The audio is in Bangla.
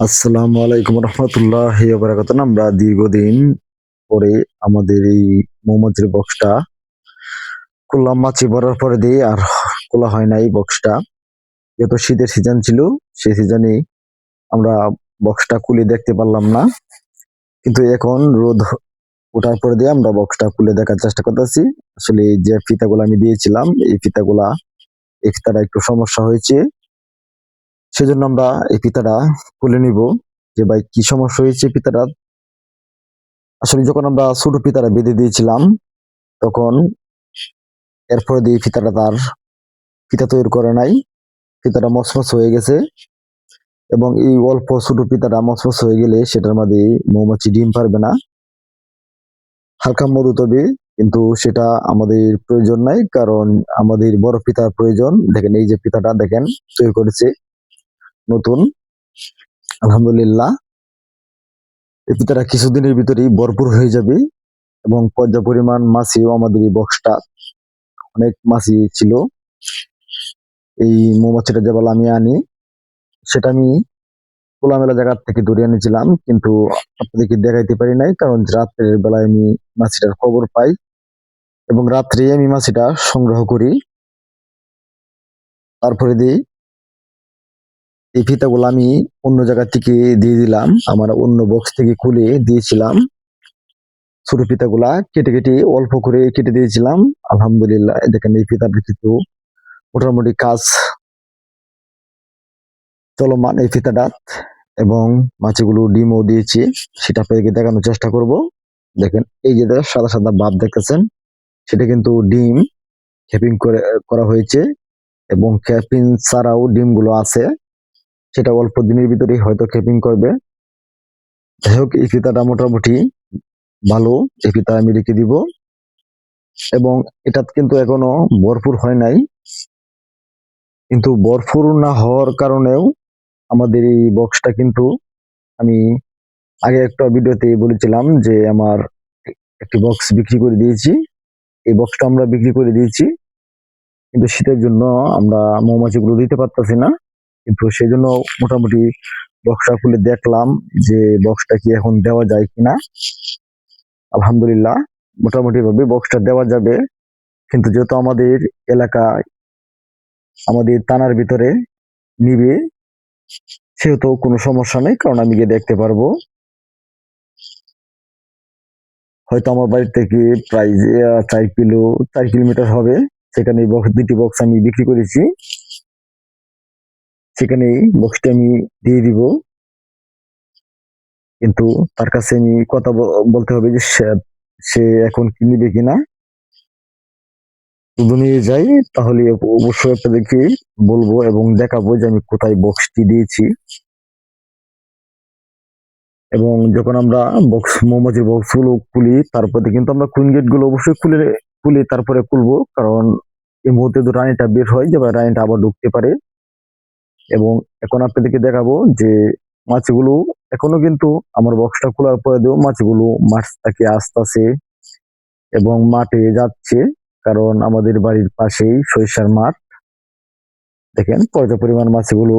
আসসালামু আলাইকুম রহমতুল্লাহ বারাকাত আমরা দীর্ঘদিন পরে আমাদের এই মৌমাছির বক্সটা খুললাম, মাছি ভরার পরে দিয়ে আর খোলা হয় না এই বক্সটা। যেহেতু শীতের সিজন ছিল, সেই সিজনে আমরা বক্সটা খুলে দেখতে পারলাম না। কিন্তু এখন রোদ ওঠার পরে দিয়ে আমরা বক্সটা খুলে দেখার চেষ্টা করতেছি। আসলে যে ফিতাগুলো আমি দিয়েছিলাম, এই ফিতাগুলা এই একটু সমস্যা হয়েছে। সেজন্য আমরা এই পিতাটা খুলে নিব যে, ভাই, কি সমস্যা হয়েছে পিতাটা আসলে যখন আমরা ছোট ফিতাটা বেঁধে দিয়েছিলাম, তখন এরপরে দিয়ে ফিতাটা তার ফিতা তৈরি করে নাই। ফিতাটা মসমস হয়ে গেছে এবং এই অল্প ছোট ফিতাটা মসমস হয়ে গেলে সেটার মধ্যে মৌমাছি ডিম পারবে না। হালকা মধু তবে, কিন্তু সেটা আমাদের প্রয়োজন নাই, কারণ আমাদের বড় ফিতার প্রয়োজন। দেখেন, এই যে ফিতাটা দেখেন, তৈরি করেছে। নতুন। আলহামদুলিল্লাহ। ফিতাটা কিছুদিনের ভিতরেই ভরপুর হয়ে যাবে এবং পর্যাপ্ত পরিমাণ মাছিও আমাদের এই বক্সটা অনেক মাছি ছিল। এই মৌমাছিটা যে আমি আনি, সেটা আমি খোলামেলা জায়গার থেকে ধরে এনেছিলাম, কিন্তু আপনাদেরকে দেখাইতে পারি নাই, কারণ রাত্রের বেলায় আমি মাছিটার খবর পাই এবং রাত্রে আমি মাছিটা সংগ্রহ করি। তারপরে দিই। এই ফিতাগুলো আমি অন্য জায়গা থেকে দিয়ে দিলাম। আমার অন্য বক্স থেকে খুলে দিয়েছিলাম। ছোট ফিতাগুলা কেটে কেটে অল্প করে কেটে দিয়েছিলাম। আলহামদুলিল্লাহ দেখেন এই ফিতাটা কিন্তু মোটামুটি কাজ চলমান এই ফিতাটা। এবং মাছিগুলো ডিমও দিয়েছি, সেটা আপনাদেরকে দেখানোর চেষ্টা করব। দেখেন, এই যে সাদা সাদা ভাব দেখতেছেন, সেটা কিন্তু ডিম ক্যাপিং করে, করা হয়েছে। এবং ক্যাপিং ছাড়াও ডিমগুলো আছে। সেটা অল্প দিনের ভিতরেই হয়তো ক্যাপিং করবে। যাই হোক, এই ফিতাটা মোটামুটি ভালো। এই ফিতা আমি রেখে দিব। এবং এটা কিন্তু এখনও ভরপুর হয় নাই। কিন্তু ভরপুর না হওয়ার কারণেও আমাদের এই বক্সটা কিন্তু আমি আগে একটা ভিডিওতে বলেছিলাম যে আমার একটি বক্স বিক্রি করে দিয়েছি। এই বক্সটা আমরা বিক্রি করে দিয়েছি। কিন্তু শীতের জন্য আমরা মৌমাছিগুলো দিতে পারতাছি না। কিন্তু সেই জন্য মোটামুটি বক্সটা খুলে দেখলাম যে বক্সটা কি এখন দেওয়া যায় কিনা। আলহামদুলিল্লাহ মোটামুটি ভাবে বক্সটা দেওয়া যাবে। কিন্তু যেহেতু আমাদের এলাকায় আমাদের থানার ভিতরে নিবে, সেহেতু কোনো সমস্যা নেই, কারণ আমি গিয়ে দেখতে পারব। হয়তো আমার বাড়ি থেকে প্রায় চার কিলো, চার কিলোমিটার হবে, সেখানে বক্স দুটি বক্স আমি বিক্রি করেছি। সেখানে বক্সটি আমি দিয়ে দিব। কিন্তু তার কাছে আমি কথা বলতে হবে যে সে- এখন কি নিবে কিনা। যদি নিয়ে যাই, তাহলে অব- অবশ্যই আপনাদেরকে বলব এবং দেখাবো যে আমি কোথায় বক্সটি দিয়েছি। এবং যখন আমরা বক্স মৌমাছির বক্সগুলো খুলি, তারপরে কিন্তু আমরা কুইন গেটগুলো অবশ্যই খুলে খুলে তারপরে খুলবো। কারণ এই মুহূর্তে তো রানীটা বের হয় যে রানীটা আবার ঢুকতে পারে। এবং এখন আপনাদেরকে দেখাবো যে মাছগুলো এখনও কিন্তু আমার বক্সটা খোলার পরে দেবো মাছগুলো মাছ থেকে আসতেছে এবং মাঠে যাচ্ছে, কারণ আমাদের বাড়ির পাশেই সরিষার মাঠ। দেখেন পর্যাপ্ত পরিমাণ মাছগুলো